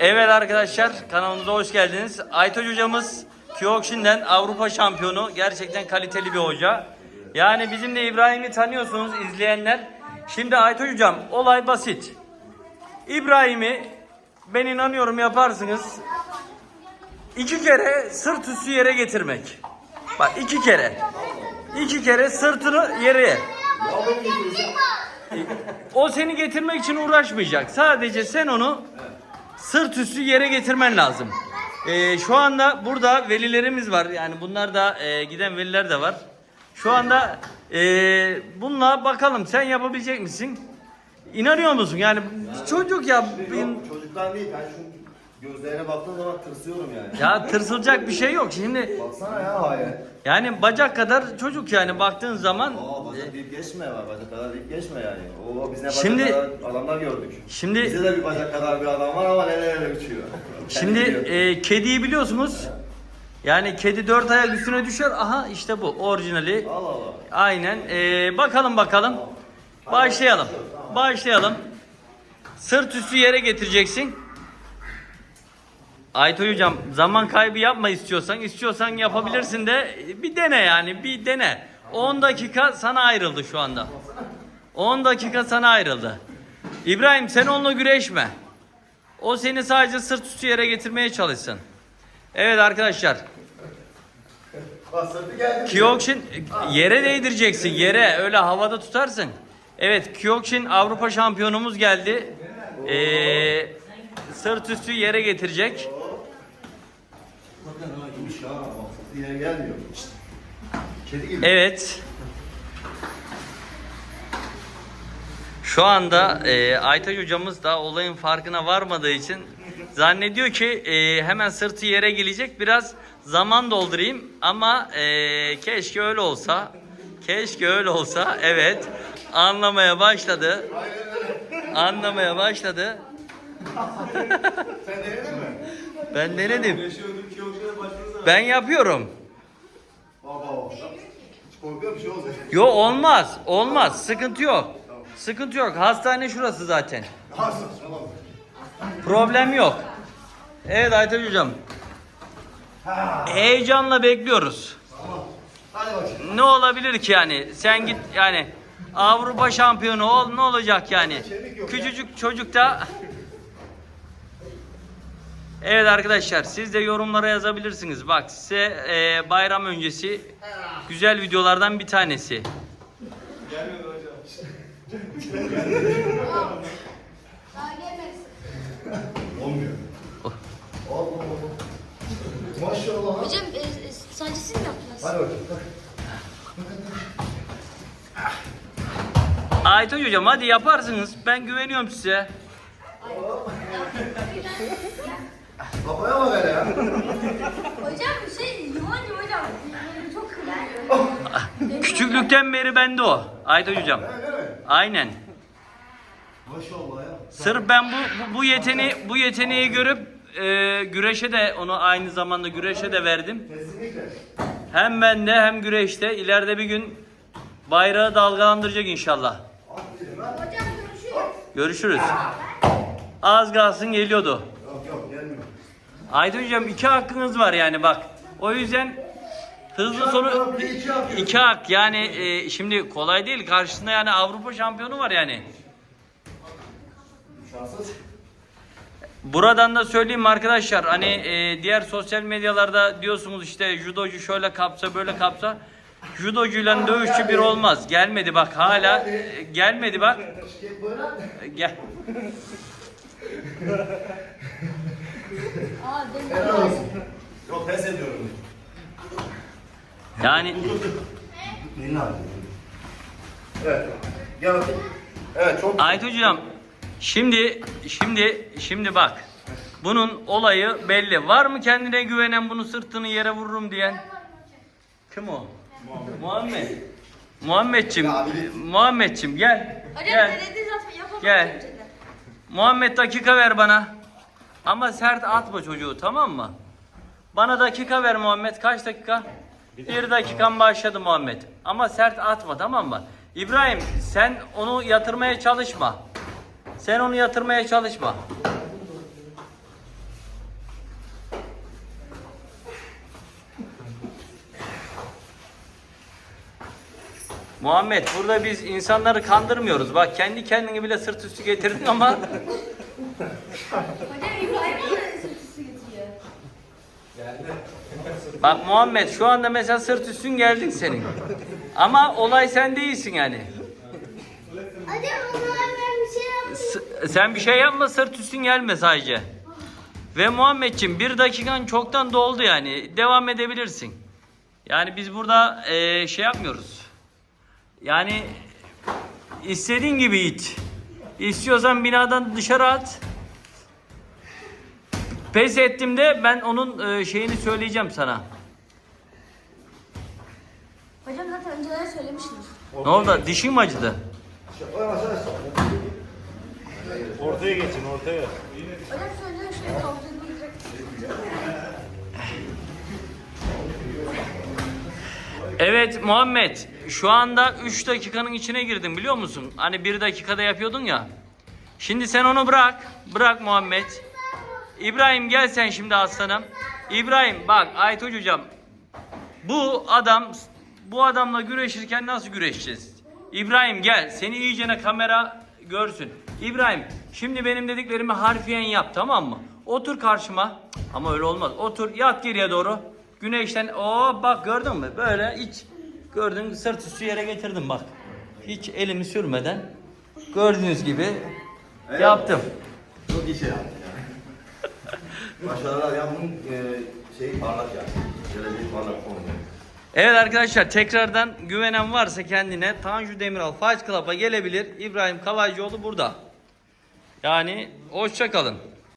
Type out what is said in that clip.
Evet arkadaşlar kanalımıza hoş geldiniz. Aytaç hocamız Kyokushin'den Avrupa şampiyonu. Gerçekten kaliteli bir hoca. Yani bizim de İbrahim'i tanıyorsunuz izleyenler. Şimdi Aytaç hocam olay basit. İbrahim'i ben inanıyorum yaparsınız. İki kere sırt üstü yere getirmek. Bak iki kere. İki kere sırtını yere. O seni getirmek için uğraşmayacak. Sadece sen onu sırt üstü yere getirmen lazım. Ee, şu anda burada velilerimiz var. Yani bunlar da e, giden veliler de var. Şu anda e, bununla bakalım sen yapabilecek misin? İnanıyor musun? Yani çocuk ya. Yok çocuktan değil. Ben şu gözlerine baktığım zaman tırsıyorum yani. Ya tırsılacak bir şey yok. Şimdi Baksana ya hayır. yani bacak kadar çocuk yani baktığın zaman Aa bacak deyip geçme var. Bacak kadar deyip geçme yani. Oo biz ne bacak Şimdi- kadar adamlar gördük. Şimdi- Bizde de bir bacak kadar bir adam var ama neler neler uçuyor. Şimdi Kendi biliyor. e, kediyi biliyorsunuz. Yani kedi dört ayak üstüne düşer. Aha işte bu orijinali. Allah Allah. Aynen. E, bakalım bakalım. Başlayalım. Başlayalım. Sırt üstü yere getireceksin. Aytoy hocam zaman kaybı yapma istiyorsan. istiyorsan yapabilirsin de bir dene yani bir dene. 10 dakika sana ayrıldı şu anda. 10 dakika sana ayrıldı. İbrahim sen onunla güreşme. O seni sadece sırt üstü yere getirmeye çalışsın. Evet arkadaşlar. Kyokushin yere değdireceksin. Yere öyle havada tutarsın. Evet Kyokushin Avrupa şampiyonumuz geldi. Ee, sırt üstü yere getirecek. Ha. Bak gelmiyor. Kedi gibi. Evet. Şu anda e, Aytaç hocamız da olayın farkına varmadığı için zannediyor ki e, hemen sırtı yere gelecek. Biraz zaman doldurayım ama e, keşke öyle olsa. Keşke öyle olsa. Evet. Anlamaya başladı. Anlamaya başladı. Sen denedin mi? Ben denedim. Başvurursa. Ben yapıyorum. Baba baba. Hiç korkuyor bir şey olacak. Yo olmaz. Olmaz. Sıkıntı yok. Sıkıntı yok. Hastane şurası zaten. Ha saçmalama. Problem yok. Evet Aytaç hocam. Heyecanla bekliyoruz. Hadi bakayım. Ne olabilir ki yani? Sen git yani Avrupa şampiyonu ol ne olacak yani? Küçücük çocukta Evet arkadaşlar siz de yorumlara yazabilirsiniz. Bak size e, bayram öncesi güzel videolardan bir tanesi. Daha gelmez. Olmuyor. Allah Allah. Maşallah. Hocam e, e, sadece siz mi yaptınız? Hadi bakayım. Aytaç hocam hadi yaparsınız. Ben güveniyorum size. Babaya bak hele ya. Hocam şey yuvancı hocam. Böyle Çok yani. Küçüklükten beri bende o. Aytaç hocam. Öyle mi? Aynen. Maşallah ya. Sırf ben bu bu, bu yeteneği bu yeteneği görüp e, güreşe de onu aynı zamanda güreşe de verdim. Kesinlikle. Hem bende hem güreşte ileride bir gün bayrağı dalgalandıracak inşallah. Hocam görüşürüz. Görüşürüz. Az kalsın geliyordu. Aytun hocam iki hakkınız var yani bak. O yüzden hızlı de iki hak. yani e, şimdi kolay değil karşısında yani Avrupa şampiyonu var yani. Buradan da söyleyeyim arkadaşlar hani e, diğer sosyal medyalarda diyorsunuz işte judocu şöyle kapsa böyle kapsa judocuyla dövüşçü bir olmaz. Gelmedi bak hala e, gelmedi bak. E, Gel. Helal olsun. Yok pes ediyorum. Yani Elini al. Evet. Gel bakayım. Evet çok Ayet hocam şimdi şimdi şimdi bak. Bunun olayı belli. Var mı kendine güvenen bunu sırtını yere vururum diyen? Kim o? Muhammed. Muhammedçim. Abi. Muhammedçim gel. Hocam Gel. yapamam. Gel. Muhammed dakika ver bana. Ama sert atma çocuğu tamam mı? Bana dakika ver Muhammed. Kaç dakika? Bir, Bir dakikan başladı Muhammed. Ama sert atma tamam mı? İbrahim sen onu yatırmaya çalışma. Sen onu yatırmaya çalışma. Muhammed burada biz insanları kandırmıyoruz. Bak kendi kendini bile sırt üstü getirdin ama Bak Muhammed şu anda mesela sırt üstün geldin senin. Ama olay sen değilsin yani. Sen bir şey yapma sırt üstün gelme sadece. Ve Muhammedciğim bir dakikan çoktan doldu yani. Devam edebilirsin. Yani biz burada eee, şey yapmıyoruz. Yani istediğin gibi it. İstiyorsan binadan dışarı at. Pes ettim de ben onun eee, şeyini söyleyeceğim sana. Hocam zaten önceden söylemiştiniz. Ne oldu? Dişin mi acıdı? Ortaya geçin ortaya. Hocam önceden şöyle kaldırdık. Evet Muhammed şu anda 3 dakikanın içine girdin biliyor musun? Hani 1 dakikada yapıyordun ya. Şimdi sen onu bırak. Bırak Muhammed. İbrahim gel sen şimdi aslanım. İbrahim bak Aytoç hocam. Bu adam bu adamla güreşirken nasıl güreşeceğiz? İbrahim gel seni iyicene kamera görsün. İbrahim şimdi benim dediklerimi harfiyen yap tamam mı? Otur karşıma. Ama öyle olmaz. Otur yat geriye doğru. Güneşten o bak gördün mü? Böyle hiç gördün sırt üstü yere getirdim bak. Hiç elimi sürmeden gördüğünüz gibi yaptım. Çok iyi şey yaptın. Başarılar ya bunun e, parlak yani. Geleceği parlak konu. Evet arkadaşlar tekrardan güvenen varsa kendine Tanju Demiral Fight Club'a gelebilir. İbrahim Kalaycıoğlu burada. Yani hoşça kalın.